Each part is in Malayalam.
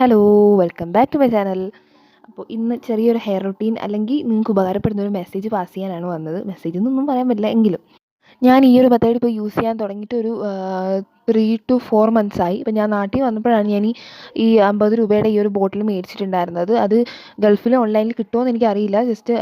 Hello welcome back to my channel അപ്പോൾ ഇന്ന് ചെറിയൊരു ഹെയർ റൊട്ടീൻ അല്ലെങ്കിൽ നിങ്ങൾക്ക് ഉപകാരപ്പെടുന്ന ഒരു മെസ്സേജ് പാസ് ചെയ്യാനാണ് വന്നത്. മെസ്സേജ് എന്നൊന്നും പറയാൻ പറ്റില്ല എങ്കിലും. ഞാൻ ഈ ഒരു മെത്തേഡ് ഇപ്പോൾ യൂസ് ചെയ്യാൻ തുടങ്ങിയിട്ട് ഒരു ത്രീ ടു ഫോർ മന്ത്സ് ആയി. ഇപ്പോൾ ഞാൻ നാട്ടിൽ വന്നപ്പോഴാണ് ഞാൻ ഈ അമ്പത് രൂപയുടെ ഈ ഒരു ബോട്ടിൽ മേടിച്ചിട്ടുണ്ടായിരുന്നത്. അത് ഗൾഫിൽ ഓൺലൈനിൽ കിട്ടുമോ എന്ന് എനിക്കറിയില്ല. ജസ്റ്റ്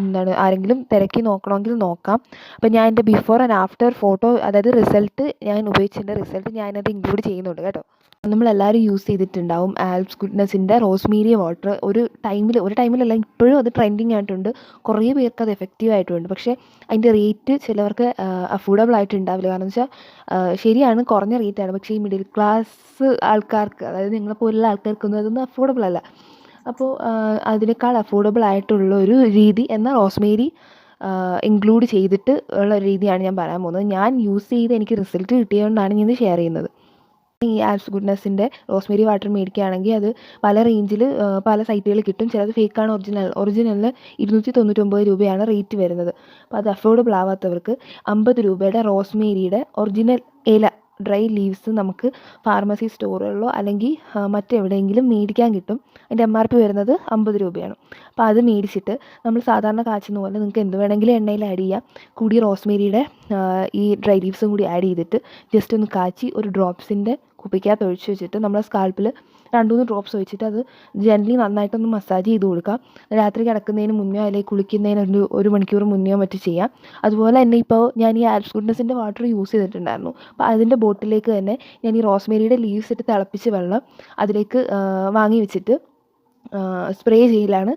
എന്താണ് ആരെങ്കിലും തിരക്കി നോക്കണമെങ്കിൽ നോക്കാം. അപ്പോൾ ഞാൻ എന്റെ ബിഫോർ ആൻഡ് ആഫ്റ്റർ ഫോട്ടോ അതായത് റിസൾട്ട് ഞാൻ ഉപയോഗിച്ചതിന്റെ റിസൾട്ട് ഞാനത് ഇൻക്ലൂഡ് ചെയ്യുന്നുണ്ട് കേട്ടോ. നമ്മളെല്ലാവരും യൂസ് ചെയ്തിട്ടുണ്ടാവും ആൽപ്സ് ഗുഡ്നെസ്സിന്റെ റോസ്മേരി വാട്ടർ ഒരു ടൈമിൽ ഒരു ടൈമിലല്ല ഇപ്പോഴും അത് ട്രെൻഡിങ് ആയിട്ടുണ്ട്. കുറേ പേർക്ക് അത് എഫക്റ്റീവ് ആയിട്ടുണ്ട്. പക്ഷേ അതിന്റെ റേറ്റ് ചിലവർക്ക് അഫോർഡബിൾ ആയിട്ടുണ്ടാവില്ല. കാരണം വെച്ചാൽ ശരിയാണ് കുറഞ്ഞ റേറ്റ് ആണ്. പക്ഷേ ഈ മിഡിൽ ക്ലാസ് ആൾക്കാർക്ക് അതായത് നിങ്ങളെപ്പോലുള്ള ആൾക്കാർക്കൊന്നും അതൊന്നും അഫോർഡബിൾ അല്ല. അപ്പോൾ അതിനേക്കാൾ അഫോർഡബിൾ ആയിട്ടുള്ള ഒരു രീതി എന്ന റോസ്മേരി ഇൻക്ലൂഡ് ചെയ്തിട്ട് ഉള്ള ഒരു രീതിയാണ് ഞാൻ പറയാൻ പോകുന്നത്. ഞാൻ യൂസ് ചെയ്ത് എനിക്ക് റിസൾട്ട് കിട്ടിയതുകൊണ്ടാണ് ഞാൻ ഷെയർ ചെയ്യുന്നത്. ഈ ആൽസ് ഗുഡ്നെസ്സിന്റെ റോസ്മേരി വാട്ടർ മേടിക്കുകയാണെങ്കിൽ അത് പല റേഞ്ചിൽ പല സൈറ്റുകളിൽ കിട്ടും. ചിലത് ഫേക്കാണ് ഒറിജിനൽ ഒറിജിനലിന് ഇരുന്നൂറ്റി തൊണ്ണൂറ്റൊമ്പത് രൂപയാണ് റേറ്റ് വരുന്നത്. അപ്പോൾ അത് അഫോർഡബിൾ ആവാത്തവർക്ക് അമ്പത് രൂപയുടെ റോസ്മേരിയുടെ ഒറിജിനൽ ഇല ഡ്രൈ ലീവ്സ് നമുക്ക് ഫാർമസി സ്റ്റോറുകളിലോ അല്ലെങ്കിൽ മറ്റെവിടെയെങ്കിലും മേടിക്കാൻ കിട്ടും. അതിന്റെ എം ആർ പി വരുന്നത് അമ്പത് രൂപയാണ്. അപ്പോൾ അത് മേടിച്ചിട്ട് നമ്മൾ സാധാരണ കാച്ചുന്ന പോലെ നിങ്ങൾക്ക് എന്ത് വേണമെങ്കിലും എണ്ണയിൽ ആഡ് ചെയ്യാം. കൂടി റോസ്മേരിയുടെ ഈ ഡ്രൈ ലീവ്സും കൂടി ആഡ് ചെയ്തിട്ട് ജസ്റ്റ് ഒന്ന് കാച്ചി ഒരു ഡ്രോപ്സിന്റെ കുപ്പിക്കകത്ത് ഒഴിച്ച് വെച്ചിട്ട് നമ്മൾ സ്കാൽപ്പിൽ രണ്ട് മൂന്ന് ഡ്രോപ്സ് ഒഴിച്ചിട്ട് അത് ജനലി നന്നായിട്ടൊന്ന് മസാജ് ചെയ്ത് കൊടുക്കാം. രാത്രി കിടക്കുന്നതിന് മുന്നേ അല്ലെങ്കിൽ കുളിക്കുന്നതിന് ഒരു ഒരു മണിക്കൂർ മുന്നേ മറ്റു ചെയ്യാം. അതുപോലെ തന്നെ ഇപ്പോൾ ഞാൻ ഈ ആൽസ് ഗുഡ്നസിന്റെ വാട്ടർ യൂസ് ചെയ്തിട്ടുണ്ടായിരുന്നു. അപ്പോൾ അതിന്റെ ബോട്ടിലേക്ക് തന്നെ ഞാൻ ഈ റോസ്മേരിയുടെ ലീവ്സ് ഇട്ട് തിളപ്പിച്ച് വെള്ളം അതിലേക്ക് വാങ്ങി വെച്ചിട്ട് സ്പ്രേ ചെയ്യലാണ്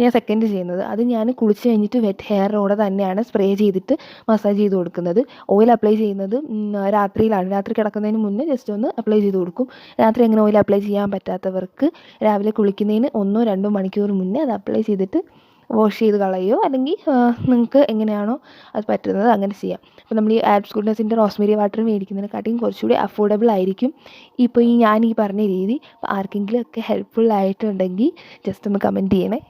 ഞാൻ സെക്കൻഡ് ചെയ്യുന്നത്. അത് ഞാൻ കുളിച്ച് കഴിഞ്ഞിട്ട് വെറ്റ് ഹെയറോടെ തന്നെയാണ് സ്പ്രേ ചെയ്തിട്ട് മസാജ് ചെയ്ത് കൊടുക്കുന്നത്. ഓയിൽ അപ്ലൈ ചെയ്യുന്നത് രാത്രിയിലാണ്. രാത്രി കിടക്കുന്നതിന് മുന്നേ ജസ്റ്റ് ഒന്ന് അപ്ലൈ ചെയ്ത് കൊടുക്കും. രാത്രി അങ്ങനെ ഓയിൽ അപ്ലൈ ചെയ്യാൻ പറ്റാത്തവർക്ക് രാവിലെ കുളിക്കുന്നതിന് ഒന്നോ രണ്ടോ മണിക്കൂർ മുന്നേ അത് അപ്ലൈ ചെയ്തിട്ട് വാഷ് ചെയ്ത് കളയോ അല്ലെങ്കിൽ നിങ്ങൾക്ക് എങ്ങനെയാണോ അത് പറ്റുന്നത് അങ്ങനെ ചെയ്യാം. അപ്പോൾ നമ്മൾ ഈ ആപ്സ് ഗുഡ്നസിന്റെ റോസ്മേരി വാട്ടർ മേടിക്കുന്നതിനെക്കാട്ടിയും കുറച്ചുകൂടി അഫോർഡബിൾ ആയിരിക്കും. ഇപ്പോൾ ഈ ഞാൻ ഈ പറഞ്ഞ രീതി ആർക്കെങ്കിലും ഒക്കെ ഹെൽപ്ഫുൾ ആയിട്ടുണ്ടെങ്കിൽ ജസ്റ്റ് ഒന്ന് കമന്റ് ചെയ്യണേ.